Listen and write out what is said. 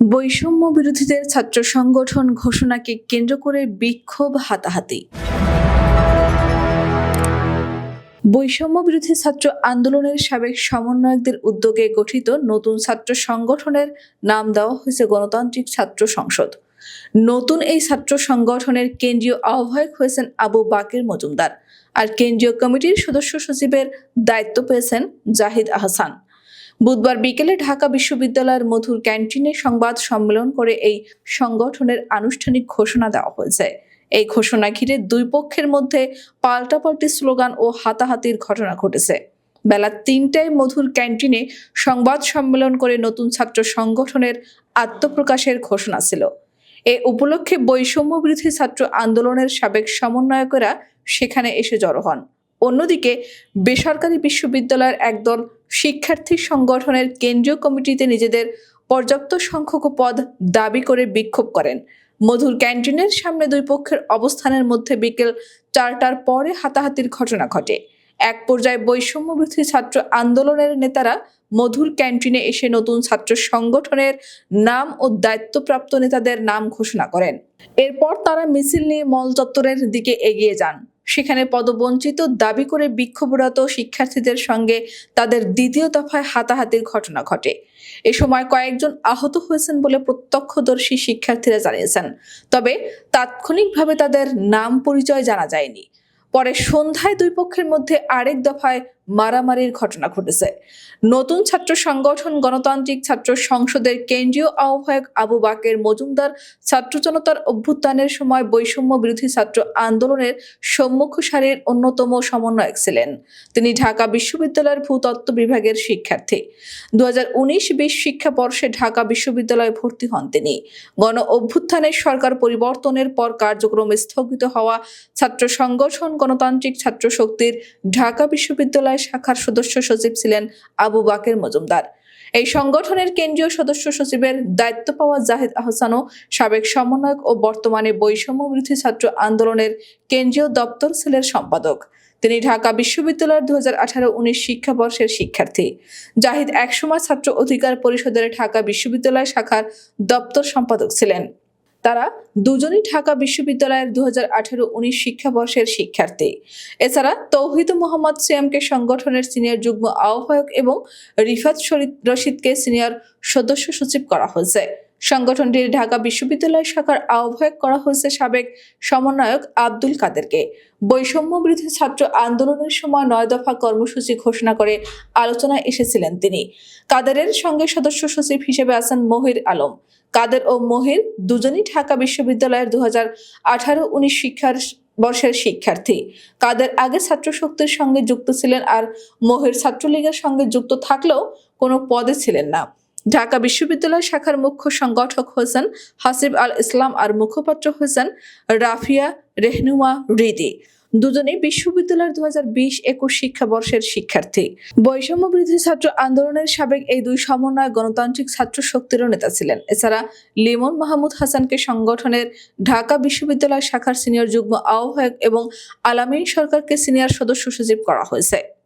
বৈষম্য বিরোধীদের ছাত্র সংগঠন ঘোষণাকে কেন্দ্র করে বিক্ষোভ হাতাহাতি। বৈষম্য বিরোধী ছাত্র আন্দোলনের সাবেক সমন্বয়কদের উদ্যোগে গঠিত নতুন ছাত্র সংগঠনের নাম দেওয়া হয়েছে গণতান্ত্রিক ছাত্র সংসদ। নতুন এই ছাত্র সংগঠনের কেন্দ্রীয় আহ্বায়ক হয়েছেন আবু বাকের মজুমদার। আর কেন্দ্রীয় কমিটির সদস্য সচিবের দায়িত্ব পেয়েছেন জাহিদ আহসান। বুধবার বিকেলে ঢাকা বিশ্ববিদ্যালয়ের মধুর ক্যান্টিনে সংবাদ সম্মেলন করে এই সংগঠনের আনুষ্ঠানিক ঘোষণা দেওয়া হয়েছে। এই ঘোষণা ঘিরে দুই পক্ষের মধ্যে পাল্টাপাল্টি স্লোগান ও হাতাহাতির ঘটনা ঘটেছে। বেলা তিনটায় মধুর ক্যান্টিনে সংবাদ সম্মেলন করে নতুন ছাত্র সংগঠনের আত্মপ্রকাশের ঘোষণা ছিল। এ উপলক্ষে বৈষম্য বিরোধী ছাত্র আন্দোলনের সাবেক সমন্বয়কেরা সেখানে এসে জড়ো হন। অন্যদিকে বেসরকারি বিশ্ববিদ্যালয়ের একদল শিক্ষার্থী সংগঠনের কেন্দ্রীয় কমিটিতে নিজেদের পর্যাপ্ত সংখ্যক পদ দাবি করে বিক্ষোভ করেন। মধুর ক্যান্টিনের সামনে দুই পক্ষের অবস্থানের মধ্যে বিকেল চারটার পরে হাতাহাতির ঘটনা ঘটে। এক পর্যায়ে বৈষম্য বিরোধী ছাত্র আন্দোলনের নেতারা মধুর ক্যান্টিনে এসে নতুন ছাত্র সংগঠনের নাম ও দায়িত্বপ্রাপ্ত নেতাদের নাম ঘোষণা করেন। এরপর তারা মিছিল নিয়ে মল চত্বরের দিকে এগিয়ে যান। সেখানে পদবঞ্চিত দাবি করে বিক্ষোভরত শিক্ষার্থীদের সঙ্গে তাদের দ্বিতীয় দফায় হাতাহাতির ঘটনা ঘটে। এ সময় কয়েকজন আহত হয়েছেন বলে প্রত্যক্ষদর্শী শিক্ষার্থীরা জানিয়েছেন। তবে তাৎক্ষণিকভাবে তাদের নাম পরিচয় জানা যায়নি। পরে সন্ধ্যায় দুই পক্ষের মধ্যে আরেক দফায় মারামারির ঘটনা ঘটেছে। নতুন ছাত্র সংগঠন গণতান্ত্রিক ছাত্র সংসদের কেন্দ্রীয় আহ্বায়ক আবু বাকের মজুমদার ছাত্র জনতার অভ্যুত্থানের সময় বৈষম্য বিরোধী ছাত্র আন্দোলনের সম্মুখ সারির অন্যতম সমন্বয়ক ছিলেন। তিনি ঢাকা বিশ্ববিদ্যালয়ের ভূতত্ত্ব বিভাগের শিক্ষার্থী। দু হাজার উনিশ বিশ শিক্ষাবর্ষে ঢাকা বিশ্ববিদ্যালয়ে ভর্তি হন তিনি। গণ অভ্যুত্থানের সরকার পরিবর্তনের পর কার্যক্রম স্থগিত হওয়া ছাত্র সংগঠন গণতান্ত্রিক ছাত্র শক্তির ঢাকা বিশ্ববিদ্যালয় শাখার সদস্য সচিব ছিলেন আবু বাকের মজুমদার। এই সংগঠনের কেন্দ্রীয় সদস্য সচিবের দায়িত্ব পাওয়া জাহিদ আহসানও সাবেক সমন্বয়ক ও বর্তমানে বৈষম্য বিরোধী ছাত্র আন্দোলনের কেন্দ্রীয় দপ্তর সেলের সম্পাদক। তিনি ঢাকা বিশ্ববিদ্যালয়ের দু হাজার আঠারো উনিশ শিক্ষাবর্ষের শিক্ষার্থী। জাহিদ একসময় ছাত্র অধিকার পরিষদের ঢাকা বিশ্ববিদ্যালয় শাখার দপ্তর সম্পাদক ছিলেন। তারা দুজনই ঢাকা বিশ্ববিদ্যালয়ের দু হাজার আঠারো উনিশ শিক্ষাবর্ষের শিক্ষার্থী। এছাড়া তৌহিদ মোহাম্মদ সিয়ামকে সংগঠনের সিনিয়র যুগ্ম আহ্বায়ক এবং রিফাত শরীদ রশিদকে সিনিয়র সদস্য সচিব করা হয়েছে। সংগঠনটির ঢাকা বিশ্ববিদ্যালয় শাখার আহ্বায়ক করা হয়েছে সাবেক সমন্বয়ক আব্দুল কাদেরকে। বৈষম্য বিরোধী ছাত্র আন্দোলনের সময় নয় দফা কর্মসূচি ঘোষণা করে আলোচনায় এসেছিলেন তিনি। কাদেরের সঙ্গে সদস্য সচিব হিসেবে আছেন মহির আলম। কাদের ও মহির দুজনই ঢাকা বিশ্ববিদ্যালয়ের দু হাজার আঠারো উনিশ শিক্ষার বর্ষের শিক্ষার্থী। কাদের আগে ছাত্র শক্তির সঙ্গে যুক্ত ছিলেন আর মহির ছাত্রলীগের সঙ্গে যুক্ত থাকলেও কোনো পদে ছিলেন না। ঢাকা বিশ্ববিদ্যালয় শাখার মুখ্য সংগঠক হোসেন হাসিব আল ইসলাম আর মুখপাত্র হোসেন রাফিয়া রেহনুমা রিদি। দুজনেই বিশ্ববিদ্যালয়ের দু হাজার বিশ একুশ শিক্ষাবর্ষের শিক্ষার্থী। বৈষম্য বিরোধী ছাত্র আন্দোলনের সাবেক এই দুই সমন্বয় গণতান্ত্রিক ছাত্র শক্তিরও নেতা ছিলেন। এছাড়া লিমন মাহমুদ হাসানকে সংগঠনের ঢাকা বিশ্ববিদ্যালয় শাখার সিনিয়র যুগ্ম আহ্বায়ক এবং আলামিন সরকারকে সিনিয়র সদস্য সচিব করা হয়েছে।